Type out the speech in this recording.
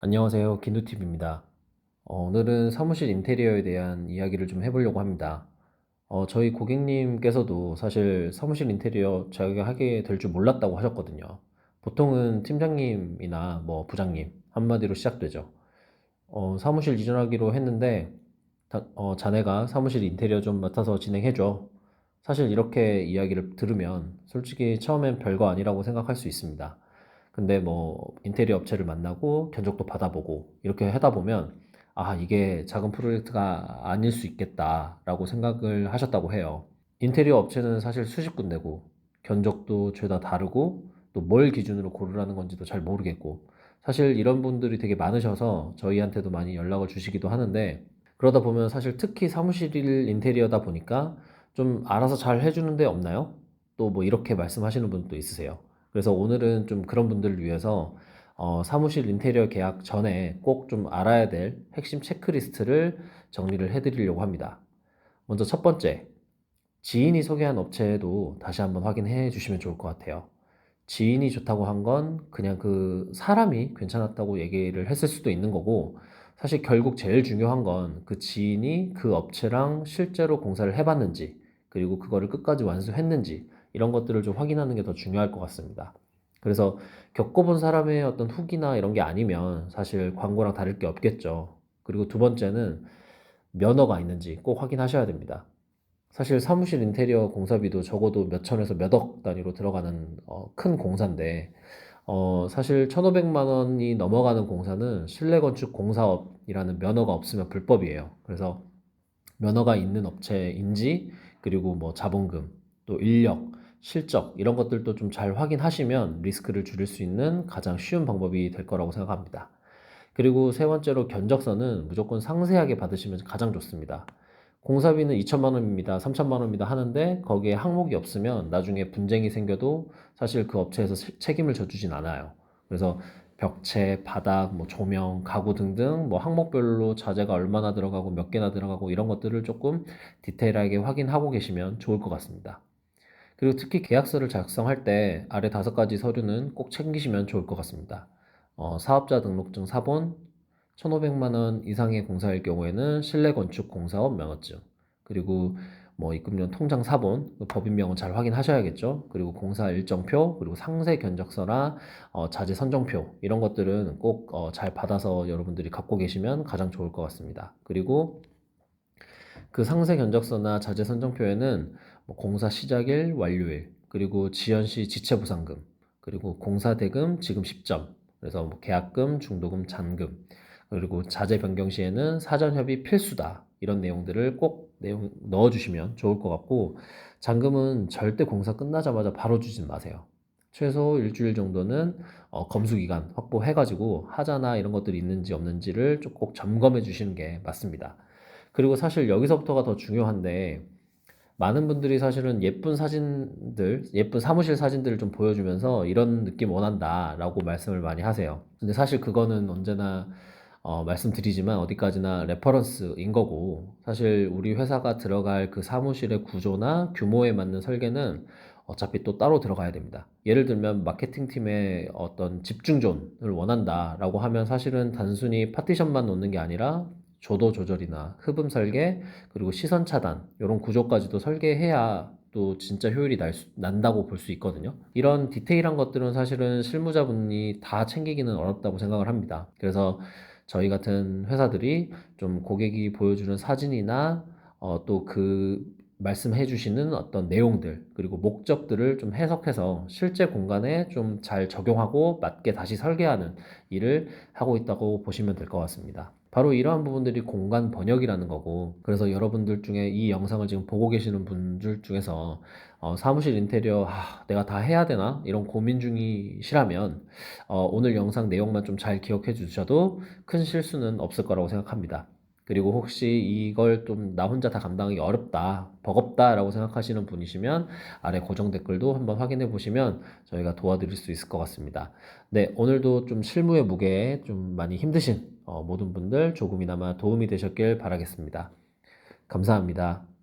안녕하세요. 긴두팁입니다. 어, 오늘은 사무실 인테리어에 대한 이야기를 좀 해보려고 합니다. 어, 저희 고객님께서도 사실 사무실 인테리어 자기가 하게 될 줄 몰랐다고 하셨거든요. 보통은 팀장님이나 뭐 부장님 한마디로 시작되죠. 어, 사무실 이전하기로 했는데 다- 어, 자네가 사무실 인테리어 좀 맡아서 진행해줘. 사실 이렇게 이야기를 들으면 솔직히 처음엔 별거 아니라고 생각할 수 있습니다. 근데 뭐 인테리어 업체를 만나고 견적도 받아보고 이렇게 하다 보면 아, 이게 작은 프로젝트가 아닐 수 있겠다라고 생각을 하셨다고 해요. 인테리어 업체는 사실 수십 군데고 견적도 죄다 다르고 또 뭘 기준으로 고르라는 건지도 잘 모르겠고 사실 이런 분들이 되게 많으셔서 저희한테도 많이 연락을 주시기도 하는데 그러다 보면 사실 특히 사무실 인테리어다 보니까 좀 알아서 잘 해주는 데 없나요? 또 뭐 이렇게 말씀하시는 분도 있으세요. 그래서 오늘은 좀 그런 분들을 위해서 어, 사무실 인테리어 계약 전에 꼭 좀 알아야 될 핵심 체크리스트를 정리를 해드리려고 합니다. 먼저 첫 번째, 지인이 소개한 업체도 다시 한번 확인해 주시면 좋을 것 같아요. 지인이 좋다고 한 건 그냥 그 사람이 괜찮았다고 얘기를 했을 수도 있는 거고, 사실 결국 제일 중요한 건 그 지인이 그 업체랑 실제로 공사를 해봤는지, 그리고 그거를 끝까지 완수했는지, 이런 것들을 좀 확인하는 게 더 중요할 것 같습니다. 그래서 겪어본 사람의 어떤 후기나 이런 게 아니면 사실 광고랑 다를 게 없겠죠. 그리고 두 번째는 면허가 있는지 꼭 확인하셔야 됩니다. 사실 사무실 인테리어 공사비도 적어도 몇 천에서 몇 억 단위로 들어가는 어, 큰 공사인데 어, 사실 1,500만 원이 넘어가는 공사는 실내 건축 공사업이라는 면허가 없으면 불법이에요. 그래서 면허가 있는 업체인지 그리고 뭐 자본금 또 인력 실적 이런 것들도 좀 잘 확인하시면 리스크를 줄일 수 있는 가장 쉬운 방법이 될 거라고 생각합니다. 그리고 세 번째로 견적서는 무조건 상세하게 받으시면 가장 좋습니다. 공사비는 2천만 원입니다. 3천만 원입니다. 하는데 거기에 항목이 없으면 나중에 분쟁이 생겨도 사실 그 업체에서 책임을 져주진 않아요. 그래서 벽체, 바닥, 뭐 조명, 가구 등등 뭐 항목별로 자재가 얼마나 들어가고 몇 개나 들어가고 이런 것들을 조금 디테일하게 확인하고 계시면 좋을 것 같습니다. 그리고 특히 계약서를 작성할 때 아래 다섯 가지 서류는 꼭 챙기시면 좋을 것 같습니다. 어, 사업자 등록증 사본, 1,500만 원 이상의 공사일 경우에는 실내 건축 공사업 면허증, 그리고 뭐 입금용 통장 사본, 그 법인 명은 잘 확인하셔야겠죠. 그리고 공사 일정표, 그리고 상세 견적서나 어, 자재 선정표 이런 것들은 꼭잘 받아서 여러분들이 갖고 계시면 가장 좋을 것 같습니다. 그리고 그 상세 견적서나 자재 선정표에는 뭐 공사 시작일, 완료일, 그리고 지연 시 지체 보상금, 그리고 공사 대금 지금 시점, 그래서 뭐 계약금, 중도금, 잔금, 그리고 자재 변경 시에는 사전 협의 필수다. 이런 내용들을 꼭 내용 넣어주시면 좋을 것 같고, 잔금은 절대 공사 끝나자마자 바로 주진 마세요. 최소 일주일 정도는 어, 검수 기간 확보해가지고 하자나 이런 것들이 있는지 없는지를 좀꼭 점검해 주시는 게 맞습니다. 그리고 사실 여기서부터가 더 중요한데 많은 분들이 사실은 예쁜 사진들, 예쁜 사무실 사진들을 좀 보여주면서 이런 느낌 원한다 라고 말씀을 많이 하세요. 근데 사실 그거는 언제나 어, 말씀드리지만 어디까지나 레퍼런스인 거고 사실 우리 회사가 들어갈 그 사무실의 구조나 규모에 맞는 설계는 어차피 또 따로 들어가야 됩니다. 예를 들면 마케팅 팀의 어떤 집중존을 원한다라고 하면 사실은 단순히 파티션만 놓는 게 아니라 조도 조절이나 흡음 설계 그리고 시선 차단 이런 구조까지도 설계해야 또 진짜 효율이 날 수- 난다고 볼 수 있거든요. 이런 디테일한 것들은 사실은 실무자분이 다 챙기기는 어렵다고 생각을 합니다. 그래서 저희 같은 회사들이 좀 고객이 보여주는 사진이나 어, 또그 말씀해 주시는 어떤 내용들 그리고 목적들을 좀 해석해서 실제 공간에 좀 잘 적용하고 맞게 다시 설계하는 일을 하고 있다고 보시면 될 것 같습니다. 바로 이러한 부분들이 공간 번역이라는 거고, 그래서 여러분들 중에 이 영상을 지금 보고 계시는 분들 중에서 어, 사무실 인테리어 아, 내가 다 해야 되나? 이런 고민 중이시라면 어, 오늘 영상 내용만 좀 잘 기억해 주셔도 큰 실수는 없을 거라고 생각합니다. 그리고 혹시 이걸 좀 나 혼자 다 감당하기 어렵다, 버겁다라고 생각하시는 분이시면 아래 고정 댓글도 한번 확인해 보시면 저희가 도와드릴 수 있을 것 같습니다. 네, 오늘도 좀 실무의 무게에 좀 많이 힘드신 어, 모든 분들 조금이나마 도움이 되셨길 바라겠습니다. 감사합니다.